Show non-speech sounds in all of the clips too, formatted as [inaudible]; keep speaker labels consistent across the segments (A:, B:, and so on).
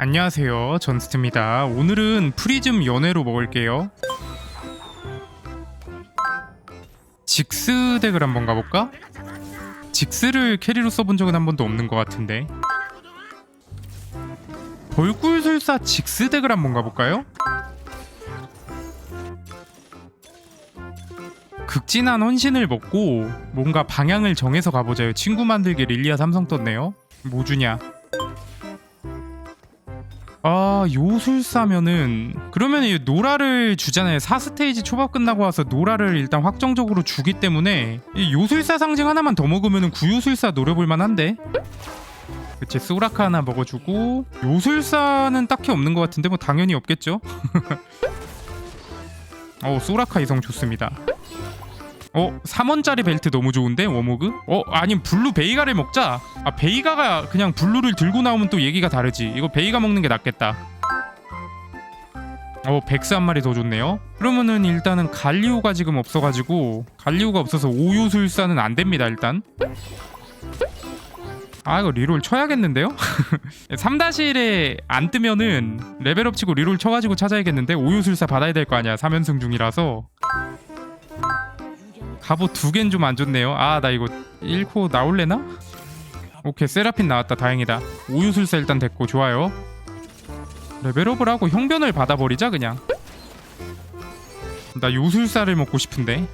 A: 안녕하세요. 전스트입니다. 오늘은 프리즘 연애로 먹을게요. 직스 덱을 한번 가볼까? 직스를 캐리로 써본 적은 한 번도 없는 것 같은데. 벌꿀술사 직스 덱을 한번 가볼까요? 극진한 헌신을 먹고 뭔가 방향을 정해서 가보자요. 친구 만들기 릴리아 삼성 떴네요. 뭐 주냐 아 요술사면은 그러면 이 노라를 주잖아요. 4스테이지 초밥 끝나고 와서 노라를 일단 확정적으로 주기 때문에 이 요술사 상징 하나만 더 먹으면은 구요술사 노려볼 만한데? 그치 소라카 하나 먹어주고 요술사는 딱히 없는 것 같은데 뭐 당연히 없겠죠? [laughs] 어 소라카 이성 좋습니다 어? 3원짜리 벨트 너무 좋은데 워모그? 어 아니면 블루 베이가를 먹자. 아 베이가가 그냥 블루를 들고 나오면 또 얘기가 다르지. 이거 베이가 먹는 게 낫겠다. 어 백스 한 마리 더 좋네요. 그러면은 일단은 갈리오가 지금 없어가지고 갈리오가 없어서 오요술사는 안 됩니다 일단. 아 이거 리롤 쳐야겠는데요? [laughs] 3-1에 안 뜨면은 레벨업 치고 리롤 쳐가지고 찾아야겠는데 오요술사 받아야 될 거 아니야. 3연승 중이라서 갑옷 두 개는 좀 안 좋네요. 아 나 이거 1코 나올래나? 오케이 세라핀 나왔다 다행이다. 우유술사 일단 됐고 좋아요. 레벨업을 하고 형변을 받아버리자 그냥. 나 요술사를 먹고 싶은데.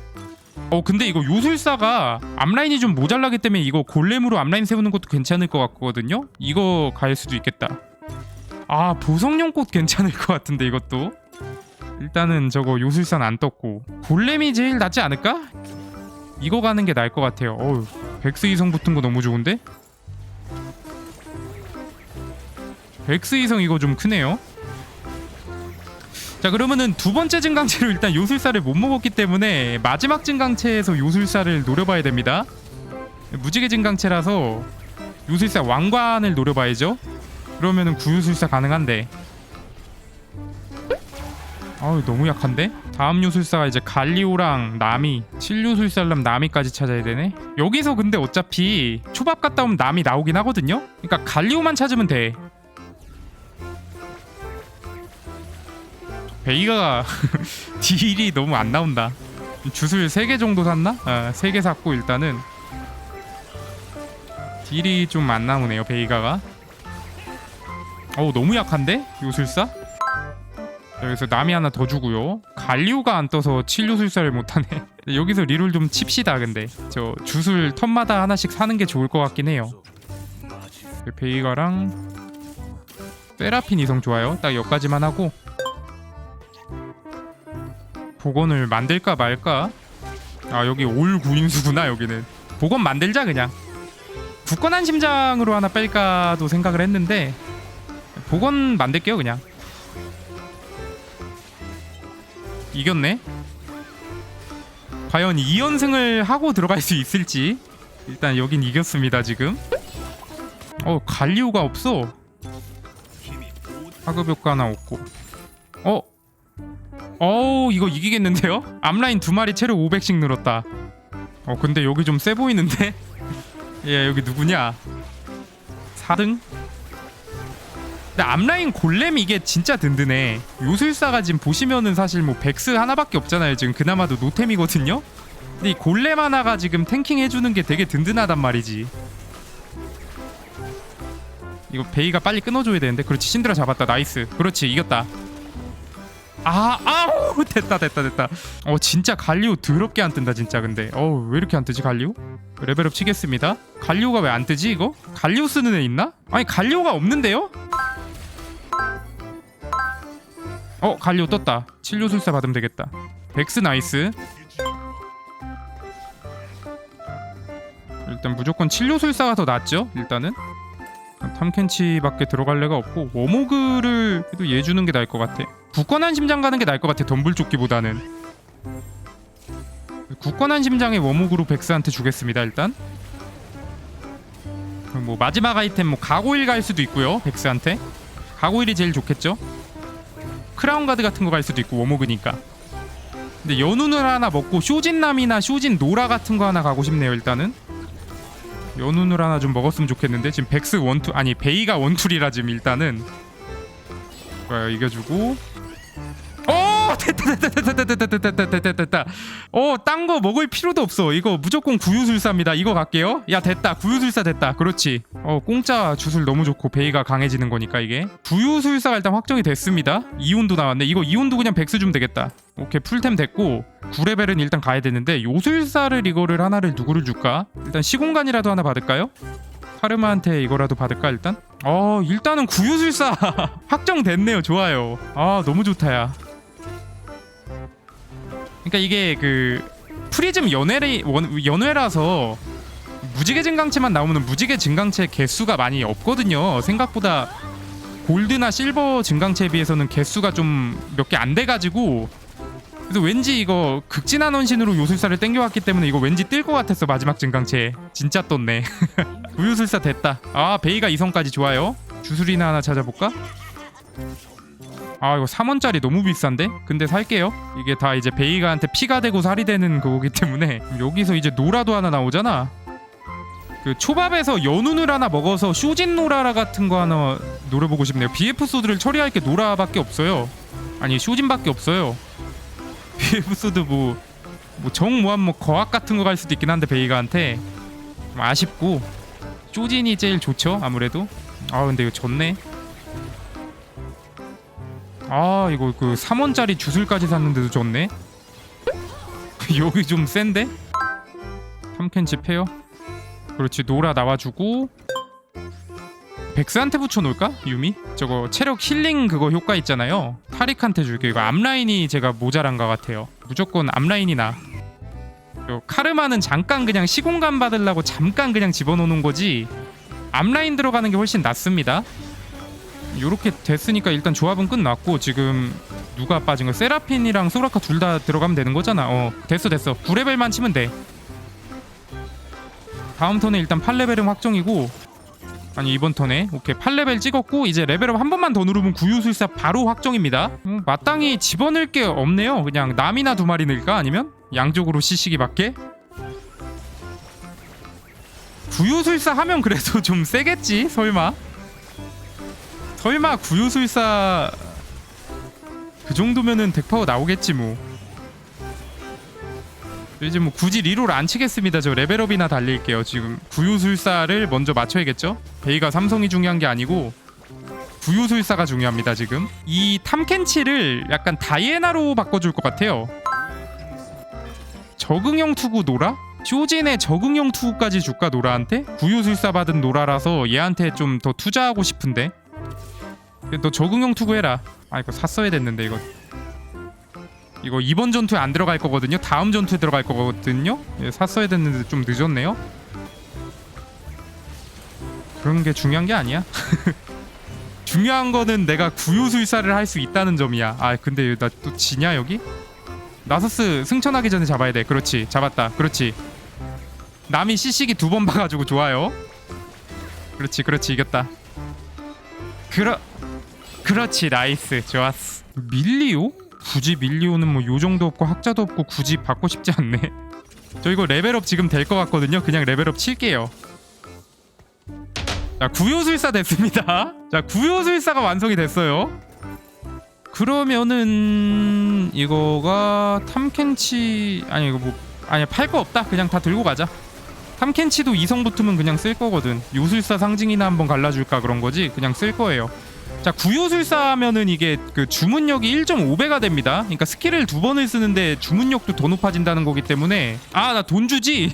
A: 어 근데 이거 요술사가 앞라인이 좀 모자라기 때문에 이거 골렘으로 앞라인 세우는 것도 괜찮을 것 같거든요. 이거 갈 수도 있겠다. 아 보석용 꽃 괜찮을 것 같은데 이것도. 일단은 저거 요술사는 안 떴고 골렘이 제일 낫지 않을까? 이거 가는 게 나을 것 같아요. 어우, 백스 이성 붙은 거 너무 좋은데? 백스 이성 이거 좀 크네요. 자 그러면은 두 번째 증강체로 일단 요술사를 못 먹었기 때문에 마지막 증강체에서 요술사를 노려봐야 됩니다. 무지개 증강체라서 요술사 왕관을 노려봐야죠. 그러면은 구요술사 가능한데. 아우 너무 약한데? 다음 요술사가 이제 갈리오랑 나미 7요술사람 나미까지 찾아야 되네 여기서 근데 어차피 초밥 갔다 오면 나미 나오긴 하거든요 그러니까 갈리오만 찾으면 돼 베이가가 [laughs] 딜이 너무 안 나온다 주술 3개 정도 샀나? 아 3개 샀고 일단은 딜이 좀 안 나오네요 베이가가 어우 너무 약한데? 요술사? 여기서 남이 하나 더 주고요. 갈리오가 안 떠서 칠료술사를 못하네. [laughs] 여기서 리롤 좀 칩시다. 근데 저 주술 턴마다 하나씩 사는 게 좋을 것 같긴 해요. 베이가랑 세라핀 이성 좋아요. 딱 여기까지만 하고 복원을 만들까 말까? 아 여기 올 구인수구나 여기는. 복원 만들자 그냥. 굳건한 심장으로 하나 뺄까도 생각을 했는데 복원 만들게요 그냥. 이겼네. 과연 2연승을 하고 들어갈 수 있을지 일단 여긴 이겼습니다 지금. 어 갈리오가 없어. 하급 효과 하나 없고. 어? 어우 이거 이기겠는데요? 앞라인 두 마리 체력 500씩 늘었다. 어 근데 여기 좀 세 보이는데? [laughs] 예 여기 누구냐? 4등? 근데 앞라인 골렘 이게 진짜 든든해. 요술사가 지금 보시면은 사실 뭐 백스 하나밖에 없잖아요. 지금 그나마도 노템이거든요. 근데 이 골렘 하나가 지금 탱킹 해주는 게 되게 든든하단 말이지. 이거 베이가 빨리 끊어줘야 되는데. 그렇지 신드라 잡았다. 나이스. 그렇지 이겼다. 아 아우 [laughs] 됐다 됐다 됐다. 어 진짜 갈리오 더럽게 안 뜬다 진짜 근데. 어우 왜 이렇게 안 뜨지 갈리오? 레벨업 치겠습니다. 갈리오가 왜 안 뜨지 이거? 갈리오 쓰는 애 있나? 아니 갈리오가 없는데요 어 갈리오 떴다. 칠료술사 받으면 되겠다. 백스 나이스. 일단 무조건 칠료술사가 더 낫죠 일단은? 탐켄치 밖에 들어갈 레가 없고 워모그를 그래도 얘 주는 게 나을 것 같아. 굳건한 심장 가는 게 나을 것 같아 덤불조끼보다는. 굳건한 심장의 워모그로 백스한테 주겠습니다 일단. 뭐 마지막 아이템 뭐 가고일 갈 수도 있고요 백스한테. 가고일이 제일 좋겠죠 크라운 가드 같은 거 갈 수도 있고 워모그니까. 근데 연운을 하나 먹고 쇼진남이나 쇼진 노라 같은 거 하나 가고 싶네요 일단은. 연운을 하나 좀 먹었으면 좋겠는데 지금 백스 원투 아니 베이가 원툴이라 지금 일단은. 이겨주고 어 됐다 됐다 됐다 됐다 됐다 됐다 됐다 됐다 어딴 거 먹을 필요도 없어 이거 무조건 구유술사입니다 이거 갈게요 야 됐다 구유술사 됐다 그렇지 어 공짜 주술 너무 좋고 베이가 강해지는 거니까 이게 구유술사가 일단 확정이 됐습니다 이온도 나왔네 이거 이온도 그냥 백스 주면 되겠다 오케이 풀템 됐고 9레벨은 일단 가야 되는데 요술사를 이거를 하나를 누구를 줄까 일단 시공간이라도 하나 받을까요? 카르마한테 이거라도 받을까 일단? 어 일단은 구유술사 확정됐네요 좋아요 아 너무 좋다야 그러니까 이게 그 프리즘 연회리 원, 연회라서 무지개 증강체만 나오면 무지개 증강체 개수가 많이 없거든요. 생각보다 골드나 실버 증강체에 비해서는 개수가 좀 몇 개 안 돼가지고 그래서 왠지 이거 극진한 원신으로 요술사를 땡겨왔기 때문에 이거 왠지 뜰 것 같았어 마지막 증강체. 진짜 떴네. [laughs] 구유술사 됐다. 아 베이가 이성까지 좋아요. 주술이나 하나 찾아볼까? 아 이거 3원짜리 너무 비싼데? 근데 살게요. 이게 다 이제 베이가한테 피가 되고 살이 되는 거기 때문에 [laughs] 여기서 이제 노라도 하나 나오잖아. 그 초밥에서 연운을 하나 먹어서 쇼진 노라라 같은 거 하나 노려보고 싶네요. BF 소드를 처리할 게 노라밖에 없어요. 아니 쇼진밖에 없어요. [laughs] BF 소드 뭐, 뭐 정모함 뭐 거학 같은 거 갈 수도 있긴 한데 베이가한테. 좀 아쉽고. 쇼진이 제일 좋죠 아무래도. 아 근데 이거 졌네 아 이거 그 3원짜리 주술까지 샀는데도 졌네? [laughs] 여기 좀 센데? 3캔치 페어 그렇지 노라 나와주고. 백스한테 붙여놓을까? 유미? 저거 체력 힐링 그거 효과 있잖아요. 타릭한테 줄게 이거 앞라인이 제가 모자란 것 같아요. 무조건 앞라인이 나. 요 카르마는 잠깐 그냥 시공간 받으려고 잠깐 그냥 집어넣는 거지. 앞라인 들어가는 게 훨씬 낫습니다 요렇게 됐으니까 일단 조합은 끝났고 지금 누가 빠진 거? 세라핀이랑 소라카 둘 다 들어가면 되는 거잖아. 어 됐어 됐어. 9레벨만 치면 돼. 다음 턴에 일단 8레벨은 확정이고 아니 이번 턴에? 오케이 8레벨 찍었고 이제 레벨업 한 번만 더 누르면 구유술사 바로 확정입니다. 음, 마땅히 집어넣을 게 없네요. 그냥 남이나 두 마리 넣을까? 아니면 양쪽으로 시시기밖에? 구유술사 하면 그래도 [laughs] 좀 세겠지 설마 설마 구유술사 그 정도면은 덱파워 나오겠지 뭐 이제 뭐 굳이 리롤 안 치겠습니다. 저 레벨업이나 달릴게요. 지금 구유술사를 먼저 맞춰야겠죠? 베이가 삼성이 중요한 게 아니고 구유술사가 중요합니다. 지금 이 탐켄치를 약간 다이애나로 바꿔줄 것 같아요. 적응형 투구 노라? 쇼진의 적응형 투구까지 줄까 노라한테? 구유술사 받은 노라라서 얘한테 좀 더 투자하고 싶은데 너 적응형 투구 해라. 아 이거 샀어야 됐는데 이거 이거 이번 전투에 안 들어갈 거거든요. 다음 전투에 들어갈 거거든요. 예, 샀어야 됐는데 좀 늦었네요. 그런 게 중요한 게 아니야. [laughs] 중요한 거는 내가 구요술사를 할 수 있다는 점이야. 아 근데 나 또 지냐 여기? 나서스 승천하기 전에 잡아야 돼. 그렇지. 잡았다. 그렇지. 남이 시식이 두번 봐가지고 좋아요. 그렇지, 그렇지 이겼다. 그러, 그렇지 나이스 좋았어. 밀리오? 굳이 밀리오는 뭐 요 정도 없고 학자도 없고 굳이 받고 싶지 않네. 저 이거 레벨업 지금 될 것 같거든요. 그냥 레벨업 칠게요. 자 구요술사 됐습니다. [laughs] 자 구요술사가 완성이 됐어요. 그러면은 이거가 탐켄치 아니 이거 뭐 아니 팔 거 없다. 그냥 다 들고 가자. 탐켄치도 이성 붙으면 그냥 쓸 거거든. 요술사 상징이나 한번 갈라줄까 그런 거지. 그냥 쓸 거예요. 자 구요술사 하면은 이게 그 주문력이 1.5배가 됩니다. 그러니까 스킬을 두 번을 쓰는데 주문력도 더 높아진다는 거기 때문에 아 나 돈 주지.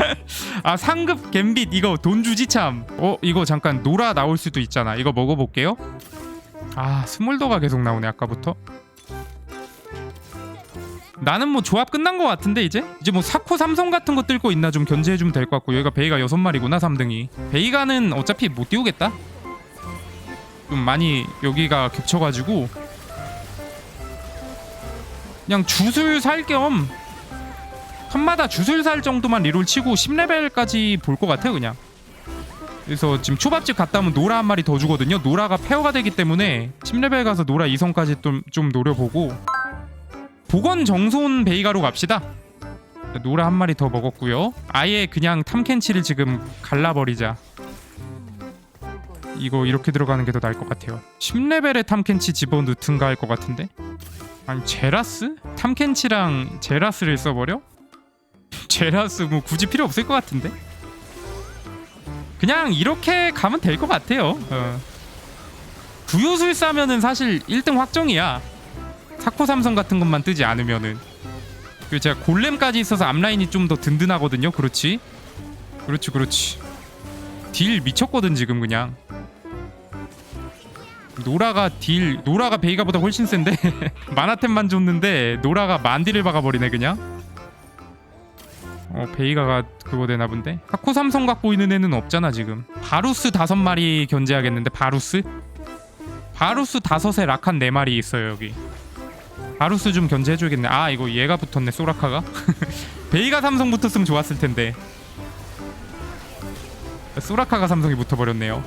A: [laughs] 아 상급 갬빗 이거 돈 주지 참. 어 이거 잠깐 노라 나올 수도 있잖아. 이거 먹어볼게요. 아 스몰더가 계속 나오네 아까부터. 나는 뭐 조합 끝난 것 같은데 이제 이제 뭐 사코 삼성 같은 거 뜰거 있나 좀 견제해주면 될 것 같고 여기가 베이가 여섯 마리구나 3등이 베이가는 어차피 못 띄우겠다 좀 많이 여기가 겹쳐가지고 그냥 주술 살겸 턴마다 주술 살 정도만 리롤 치고 10레벨까지 볼 것 같아요 그냥. 그래서 지금 초밥집 갔다 오면 노라 한 마리 더 주거든요. 노라가 페어가 되기 때문에 10레벨 가서 노라 이성까지 좀, 좀 노려보고 복원 정손 베이가로 갑시다. 노라 한 마리 더 먹었고요. 아예 그냥 탐켄치를 지금 갈라버리자 이거 이렇게 들어가는 게 더 나을 것 같아요. 10레벨에 탐켄치 집어넣든가 할 것 같은데? 아니 제라스? 탐켄치랑 제라스를 써버려? 제라스 뭐 굳이 필요 없을 것 같은데? 그냥 이렇게 가면 될 것 같아요. 어. 구요술사면은 사실 1등 확정이야. 사코 삼성 같은 것만 뜨지 않으면은. 그리고 제가 골렘까지 있어서 앞라인이 좀 더 든든하거든요. 그렇지? 그렇지 그렇지. 딜 미쳤거든 지금 그냥 노라가 딜 노라가 베이가보다 훨씬 센데? [laughs] 마나템만 줬는데 노라가 만디를 박아버리네 그냥? 어 베이가가 그거 되나 본데? 하코 삼성각 보이는 애는 없잖아 지금. 바루스 다섯 마리 견제하겠는데 바루스? 바루스 다섯에 라칸 네 마리 있어요 여기. 바루스 좀 견제해줘야겠네. 아 이거 얘가 붙었네 소라카가? [laughs] 베이가 삼성 붙었으면 좋았을 텐데. 소라카가 삼성이 붙어버렸네요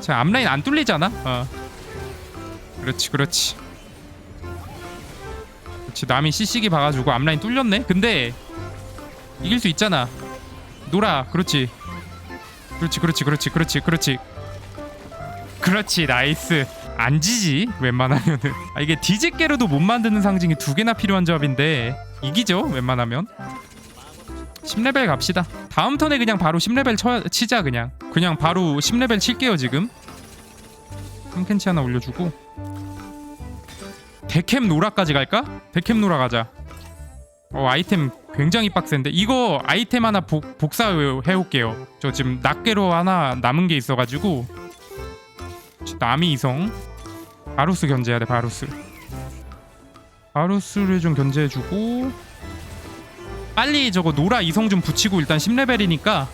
A: 자 앞라인 안 뚫리잖아? 어. 그렇지 그렇지. 그렇지. 남이 CC기 봐가지고 앞라인 뚫렸네? 근데 이길 수 있잖아. 노라 그렇지. 그렇지 그렇지 그렇지 그렇지 그렇지. 그렇지 나이스. 안 지지 웬만하면은. 아, 이게 뒤집게로도 못 만드는 상징이 두 개나 필요한 조합인데 이기죠 웬만하면. 10레벨 갑시다 다음 턴에 그냥 바로 10레벨 쳐, 치자 그냥. 그냥 바로 10레벨 칠게요 지금. 탐켄치 하나 올려주고. 데캠 노라까지 갈까? 데캠 노라 가자. 어 아이템 굉장히 빡센데. 이거 아이템 하나 복, 복사해올게요. 저 지금 낱개로 하나 남은 게 있어가지고. 남이 이성. 바루스 견제해야 돼 바루스. 바루스를 좀 견제해주고 빨리 저거 노라 이성 좀 붙이고 일단 10레벨이니까.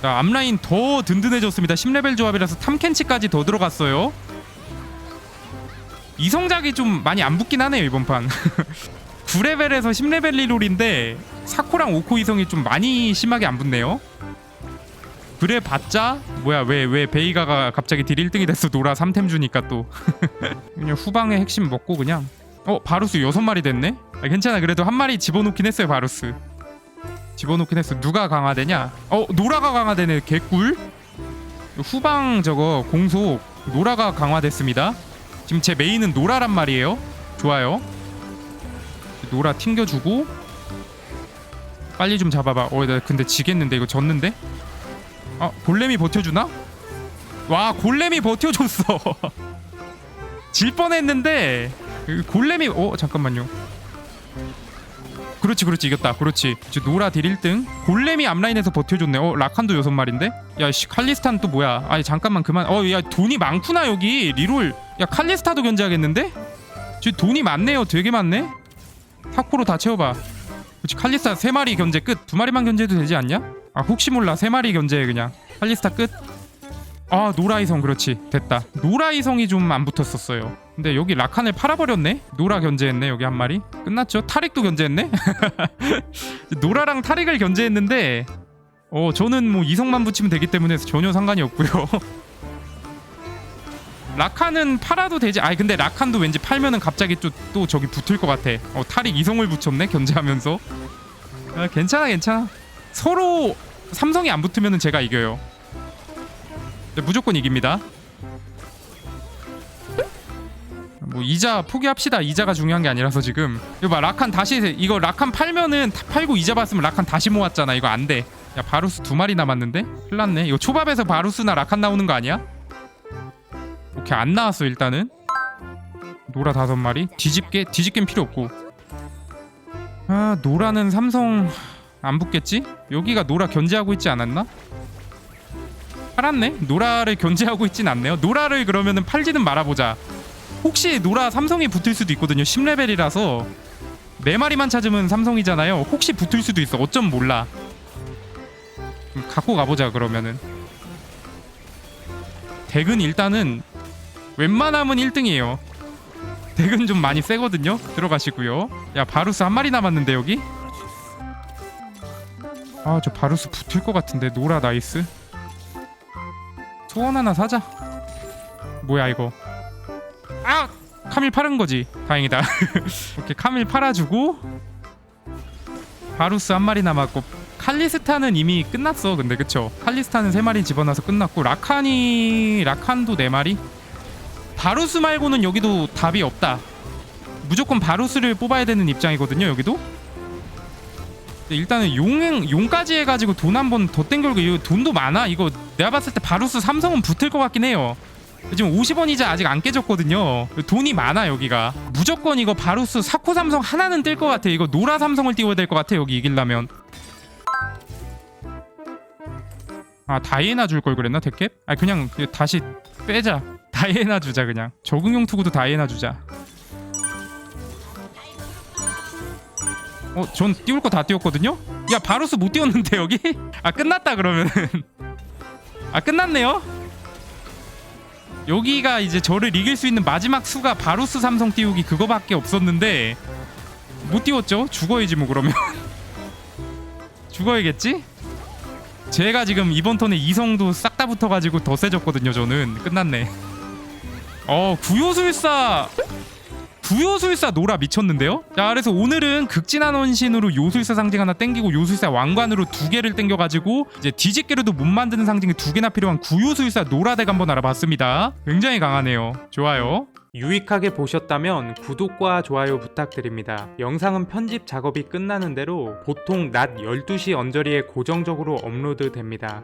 A: 자, 앞라인 더 든든해졌습니다. 10레벨 조합이라서 탐켄치까지 더 들어갔어요. 이성작이 좀 많이 안 붙긴 하네요 이번 판. [laughs] 9레벨에서 10레벨 리롤인데 사코랑 오코 이성이 좀 많이 심하게 안 붙네요. 그래 봤자 뭐야 왜 왜 베이가가 갑자기 딜 1등이 됐어 노라 3템 주니까 또. [laughs] 그냥 후방의 핵심 먹고 그냥 어 바루스 6마리 됐네? 아, 괜찮아. 그래도 한 마리 집어넣긴 했어요 바루스. 집어넣긴 했어. 누가 강화되냐? 어 노라가 강화되네. 개꿀? 후방 저거 공속. 노라가 강화됐습니다. 지금 제 메인은 노라란 말이에요. 좋아요. 노라 튕겨주고. 빨리 좀 잡아봐. 어나 근데 지겠는데? 이거 졌는데? 아 골렘이 버텨주나? 와 골렘이 버텨줬어. [laughs] 질 뻔했는데. 그 골렘이 어 잠깐만요. 그렇지 그렇지 이겼다. 그렇지. 이제 노라 딜 1등. 골렘이 앞라인에서 버텨줬네. 어 라칸도 여섯 마리인데? 야씨 칼리스탄 또 뭐야? 아니 잠깐만 그만. 어 야 돈이 많구나 여기. 리롤. 야 칼리스타도 견제하겠는데? 지금 돈이 많네요. 되게 많네. 타코로 다 채워봐. 그렇지 칼리스타 세 마리 견제 끝. 두 마리만 견제해도 되지 않냐? 아 혹시 몰라. 세 마리 견제해 그냥. 칼리스타 끝. 아 노라이성. 그렇지. 됐다. 노라이성이 좀 안 붙었었어요. 근데 여기 라칸을 팔아버렸네. 노라 견제했네 여기 한 마리. 끝났죠. 타릭도 견제했네. [laughs] 노라랑 타릭을 견제했는데 어 저는 뭐 이성만 붙이면 되기 때문에 전혀 상관이 없고요. [laughs] 라칸은 팔아도 되지. 아니 근데 라칸도 왠지 팔면은 갑자기 또, 또 저기 붙을 것 같아. 어 타릭 이성을 붙였네 견제하면서. 아, 괜찮아 괜찮아. 서로 삼성이 안 붙으면 제가 이겨요. 네, 무조건 이깁니다. 뭐 이자 포기합시다. 이자가 중요한 게 아니라서 지금 이거 봐 라칸 다시 이거 라칸 팔면은 다 팔고 이자 받으면 라칸 다시 모았잖아. 이거 안 돼. 야 바루스 두 마리 남았는데? 큰일 났네. 이거 초밥에서 바루스나 라칸 나오는 거 아니야? 오케이 안 나왔어 일단은. 노라 다섯 마리. 뒤집게 뒤집게는 필요 없고. 아 노라는 삼성 안 붙겠지? 여기가 노라 견제하고 있지 않았나? 팔았네? 노라를 견제하고 있진 않네요. 노라를 그러면은 팔지는 말아보자. 혹시 노라 삼성이 붙을 수도 있거든요. 10레벨이라서 네 마리만 찾으면 삼성이잖아요. 혹시 붙을 수도 있어. 어쩜 몰라. 음, 갖고 가보자 그러면은. 덱은 일단은 웬만하면 1등이에요. 덱은 좀 많이 세거든요. 들어가시고요. 야 바루스 한 마리 남았는데 여기? 아 저 바루스 붙을 것 같은데 노라 나이스 소원 하나 사자 뭐야 이거 아 카밀 팔은 거지. 다행이다. [laughs] 이렇게 카밀 팔아주고 바루스 한 마리 남았고 칼리스타는 이미 끝났어. 근데 그쵸? 칼리스타는 3마리 집어넣어서 끝났고 라칸이 라칸도 4마리? 바루스 말고는 여기도 답이 없다. 무조건 바루스를 뽑아야 되는 입장이거든요 여기도. 일단은 용행 용까지 해가지고 돈 한 번더 이거 돈도 많아. 이거 내가 봤을 때 바루스 삼성은 붙을 것 같긴 해요 지금 50원 이자 아직 안 깨졌거든요 돈이 많아 여기가 무조건 이거 바루스 사코 삼성 하나는 뜰 것 같아 이거 노라 삼성을 띄워야 될 것 같아 여기 이기려면 아 다이애나 줄 걸 그랬나 데캡? 아 그냥 다시 빼자 [laughs] 다이애나 주자 그냥 적응용 투구도 다이애나 주자 어, 전 띄울 거 다 띄웠거든요? 야, 바루스 못 띄웠는데 여기? [laughs] 아, 끝났다 그러면은. 아, 끝났네요. 여기가 이제 저를 이길 수 있는 마지막 수가 바루스 삼성 띄우기 그거밖에 없었는데 못 띄웠죠? 죽어야지 뭐 그러면. [laughs] 죽어야겠지? 제가 지금 이번 턴에 이성도 싹 다 붙어가지고 더 세졌거든요. 저는 끝났네. 어, 구요술사 구요술사 노라 미쳤는데요? 자 그래서 오늘은 극진한 원신으로 요술사 상징 하나 땡기고 요술사 왕관으로 두 개를 땡겨가지고 이제 뒤집개로도 못 만드는 상징이 두 개나 필요한 구요술사 노라덱 한번 알아봤습니다. 굉장히 강하네요. 좋아요. 유익하게 보셨다면 구독과 좋아요 부탁드립니다. 영상은 편집 작업이 끝나는 대로 보통 낮 12시 언저리에 고정적으로 업로드 됩니다